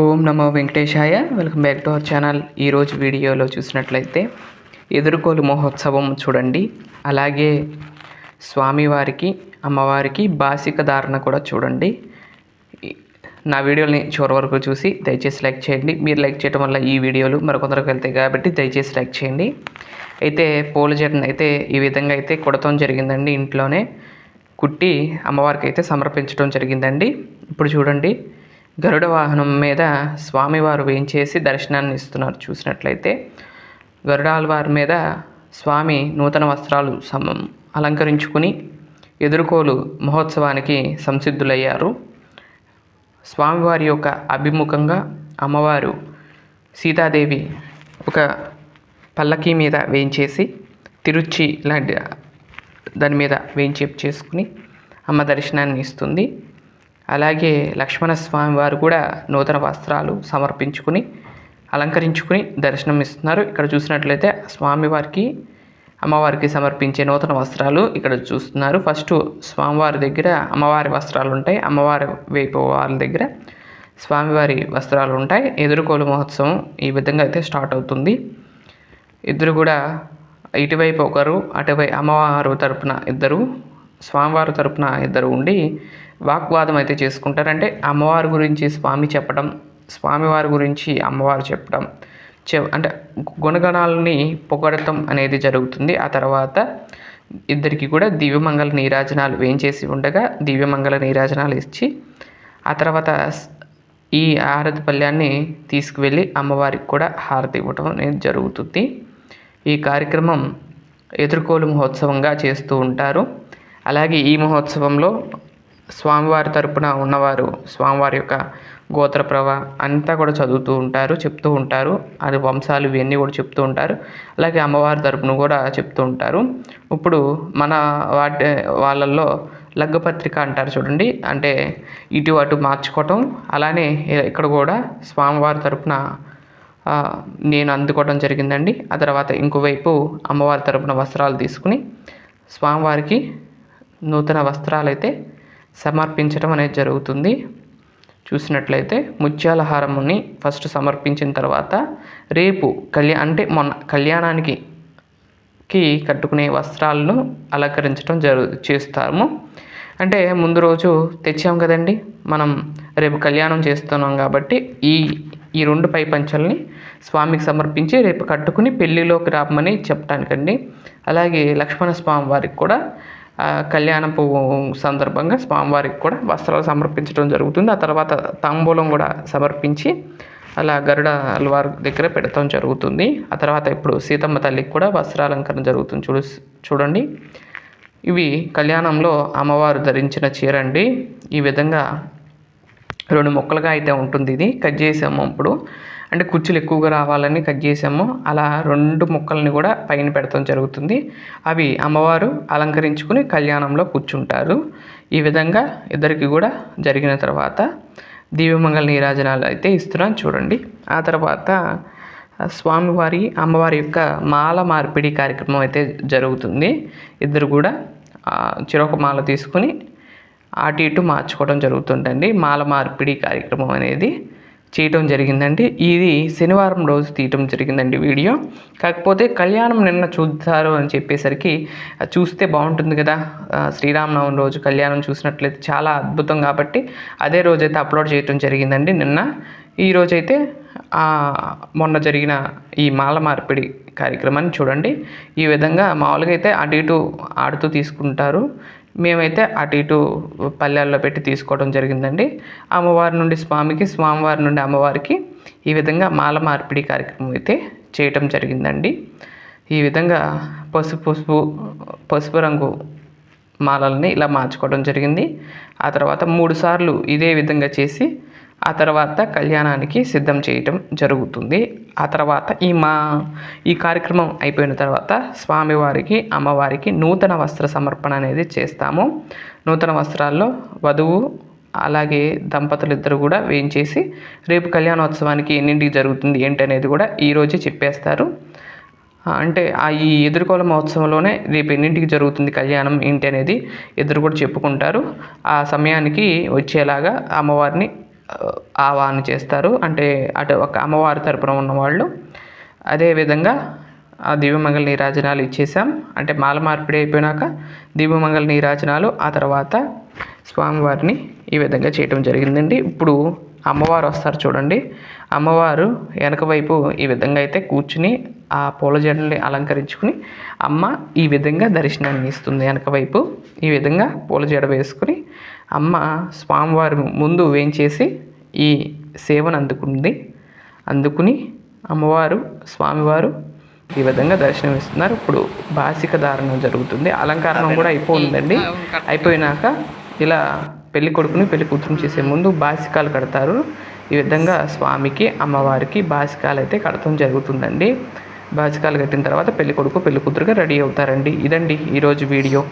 ఓం నమో వెంకటేశాయ. Welcome back to our channel. ఈరోజు వీడియోలో చూసినట్లయితే ఎదుర్కోలు మహోత్సవం చూడండి. అలాగే స్వామివారికి అమ్మవారికి బాసిక ధారణ కూడా చూడండి. నా వీడియోని చివరి వరకు చూసి దయచేసి లైక్ చేయండి. మీరు లైక్ చేయడం వల్ల ఈ వీడియోలు మరికొందరికి వెళ్తాయి కాబట్టి దయచేసి లైక్ చేయండి. అయితే పూల జడను అయితే ఈ విధంగా అయితే కుడతం జరిగిందండి ఇంట్లోనే. కుట్టి అమ్మవారికి అయితే సమర్పించడం జరిగిందండి. ఇప్పుడు చూడండి. గరుడ వాహనం మీద స్వామివారు వేయించేసి దర్శనాన్ని ఇస్తున్నారు చూసినట్లయితే గరుడాల్వారి మీద స్వామి నూతన వస్త్రాలు సమం అలంకరించుకుని ఎదుర్కోలు మహోత్సవానికి సంసిద్ధులయ్యారు. స్వామివారి యొక్క అభిముఖంగా అమ్మవారు సీతాదేవి ఒక పల్లకీ మీద వేయించేసి తిరుచి లాంటి దాని మీద వేయించేపు చేసుకుని అమ్మ దర్శనాన్ని ఇస్తుంది అలాగే లక్ష్మణస్వామి వారు కూడా నూతన వస్త్రాలు సమర్పించుకుని అలంకరించుకుని దర్శనం ఇస్తున్నారు. ఇక్కడ చూసినట్లయితే స్వామివారికి అమ్మవారికి సమర్పించే నూతన వస్త్రాలు ఇక్కడ చూస్తున్నారు. ఫస్ట్ స్వామివారి దగ్గర అమ్మవారి వస్త్రాలు ఉంటాయి. అమ్మవారి వైపు వారి దగ్గర స్వామివారి వస్త్రాలు ఉంటాయి. ఎదురుకోలు మహోత్సవం ఈ విధంగా అయితే స్టార్ట్ అవుతుంది. ఇద్దరు కూడా ఇటువైపు ఒకరు అటువై అమ్మవారు తరపున ఇద్దరు స్వామివారి తరపున ఇద్దరు ఉండి వాగ్వాదం అయితే చేసుకుంటారు. అంటే అమ్మవారి గురించి స్వామి చెప్పడం స్వామివారి గురించి అమ్మవారు చెప్పడం చె అంటే గుణగణాలని పొగడటం అనేది జరుగుతుంది. ఆ తర్వాత ఇద్దరికి కూడా దివ్యమంగళ నీరాజనాలు వేయించేసి ఉండగా దివ్యమంగళ నీరాజనాలు ఇచ్చి ఆ తర్వాత ఈ హారతి పళ్ళ్యాన్ని తీసుకువెళ్ళి అమ్మవారికి కూడా హారతి ఇవ్వటం అనేది జరుగుతుంది. ఈ కార్యక్రమం ఎదుర్కోలు మహోత్సవంగా చేస్తూ ఉంటారు. అలాగే ఈ మహోత్సవంలో స్వామివారి తరపున ఉన్నవారు స్వామివారి యొక్క గోత్రప్రవ అంతా కూడా చదువుతూ ఉంటారు చెప్తూ ఉంటారు. అది వంశాలు ఇవన్నీ కూడా చెప్తూ ఉంటారు. అలాగే అమ్మవారి తరపున కూడా చెప్తూ ఉంటారు. ఇప్పుడు మన వాటి వాళ్ళల్లో లగ్గపత్రిక అంటారు చూడండి. అంటే ఇటు అటు మార్చుకోవటం అలానే ఇక్కడ కూడా స్వామివారి తరపున నేను అందుకోవడం జరిగిందండి. ఆ తర్వాత ఇంకోవైపు అమ్మవారి తరపున వస్త్రాలు తీసుకుని స్వామివారికి నూతన వస్త్రాలు అయితే సమర్పించడం అనేది జరుగుతుంది. చూసినట్లయితే ముత్యాల హారముని ఫస్ట్ సమర్పించిన తర్వాత రేపు కళ్యా అంటే మొన్న కళ్యాణానికి కి కట్టుకునే వస్త్రాలను అలంకరించడం జరు చేస్తాము. అంటే ముందు రోజు తెచ్చాం కదండి. మనం రేపు కళ్యాణం చేస్తున్నాం కాబట్టి ఈ ఈ రెండు పై పంచల్ని స్వామికి సమర్పించి రేపు కట్టుకుని పెళ్ళిలోకి రామని చెప్పడానికండి అలాగే లక్ష్మణ స్వామి వారికి కూడా కళ్యాణ కళ్యాణపు సందర్భంగా స్వామివారికి కూడా వస్త్రాలు సమర్పించడం జరుగుతుంది. ఆ తర్వాత తాంబూలం కూడా సమర్పించి అలా గరుడ అల్వార్ దగ్గర పెడతాం జరుగుతుంది. ఆ తర్వాత ఇప్పుడు సీతమ్మ తల్లికి కూడా వస్త్రాలంకరణ జరుగుతుంది. చూడు చూడండి. ఇవి కళ్యాణంలో అమ్మవారు ధరించిన చీర అండి. ఈ విధంగా రెండు ముక్కలుగా అయితే ఉంటుంది ఇది. కట్ చేసాము ఇప్పుడు అంటే కుచ్చులు ఎక్కువగా రావాలని కట్ చేసాము. అలా రెండు ముక్కల్ని కూడా పైన పెడతాం జరుగుతుంది. అవి అమ్మవారు అలంకరించుకుని కళ్యాణంలో కూర్చుంటారు. ఈ విధంగా ఇద్దరికి కూడా జరిగిన తర్వాత దివ్యమంగళ నీరాజనాలు అయితే ఇస్తున్నాను చూడండి. ఆ తర్వాత స్వామివారి అమ్మవారి యొక్క మాల మార్పిడి కార్యక్రమం అయితే జరుగుతుంది. ఇద్దరు కూడా చిరొక మాల తీసుకుని అటు ఇటు మార్చుకోవడం జరుగుతుందండి. మాల మార్పిడి కార్యక్రమం అనేది. చేయటం జరిగిందండి. ఇది శనివారం రోజు తీయటం జరిగిందండి వీడియో. కాకపోతే కళ్యాణం నిన్న చూస్తారు అని చెప్పేసరికి చూస్తే బాగుంటుంది కదా. శ్రీరామనవమి రోజు కళ్యాణం చూసినట్లయితే చాలా అద్భుతం కాబట్టి అదే రోజైతే అప్లోడ్ చేయటం జరిగిందండి నిన్న. ఈ రోజైతే మొన్న జరిగిన ఈ మాల మార్పిడి కార్యక్రమాన్ని చూడండి. ఈ విధంగా మామూలుగా అయితే అటు ఇటు ఆడుతూ తీసుకుంటారు. మేమైతే అటు ఇటు పల్లెల్లో పెట్టి తీసుకోవడం జరిగిందండి. అమ్మవారి నుండి స్వామికి స్వామివారి నుండి అమ్మవారికి ఈ విధంగా మాల మార్పిడి కార్యక్రమం అయితే చేయటం జరిగిందండి. ఈ విధంగా పసుపు పసుపు పసుపు రంగు మాలల్ని ఇలా మార్చుకోవడం జరిగింది. ఆ తర్వాత మూడు సార్లు ఇదే విధంగా చేసి ఆ తర్వాత కళ్యాణానికి సిద్ధం చేయటం జరుగుతుంది. ఆ తర్వాత ఈ మా ఈ కార్యక్రమం అయిపోయిన తర్వాత స్వామివారికి అమ్మవారికి నూతన వస్త్ర సమర్పణ అనేది చేస్తాము. నూతన వస్త్రాల్లో వధువు అలాగే దంపతులు ఇద్దరు కూడా వేయించేసి రేపు కళ్యాణోత్సవానికి ఎన్నింటికి జరుగుతుంది ఏంటి అనేది కూడా ఈరోజే చెప్పేస్తారు. అంటే ఆ ఈ ఎదుర్కోల మహోత్సవంలోనే రేపు ఎన్నింటికి జరుగుతుంది కళ్యాణం ఏంటి అనేది ఇద్దరు కూడా చెప్పుకుంటారు. ఆ సమయానికి వచ్చేలాగా అమ్మవారిని ఆవాహన చేస్తారు. అంటే అటు ఒక అమ్మవారి తరపున ఉన్నవాళ్ళు. అదేవిధంగా ఆ దివ్యమంగళ నీరాజనాలు ఇచ్చేసాం అంటే మాల మార్పిడి అయిపోయినాక దివ్యమంగళ నీరాజనాలు ఆ తర్వాత స్వామివారిని ఈ విధంగా చేయటం జరిగిందండి. ఇప్పుడు అమ్మవారు వస్తారు చూడండి. అమ్మవారు వెనక వైపు ఈ విధంగా అయితే కూర్చుని ఆ పూల జడల్ని అలంకరించుకుని అమ్మ ఈ విధంగా దర్శనాన్ని ఇస్తుంది. వెనక వైపు ఈ విధంగా పూల జడ వేసుకుని అమ్మ స్వామివారి ముందు వేంచేసి ఈ సేవను అందుకుంది. అందుకుని అమ్మవారు స్వామివారు ఈ విధంగా దర్శనం ఇస్తున్నారు ఇప్పుడు బాసిక ధారణం జరుగుతుంది. అలంకరణం కూడా అయిపోయిందండి. అయిపోయినాక ఇలా పెళ్ళి కొడుకుని పెళ్ళి కూతురు చేసే ముందు బాసికాలు కడతారు. ఈ విధంగా స్వామికి అమ్మవారికి బాసికాలు అయితే కడతాం జరుగుతుందండి. బాసికాలు కట్టిన తర్వాత పెళ్ళి కొడుకు పెళ్ళి కూతురుగా రెడీ అవుతారండి. ఇదండి ఈరోజు వీడియో.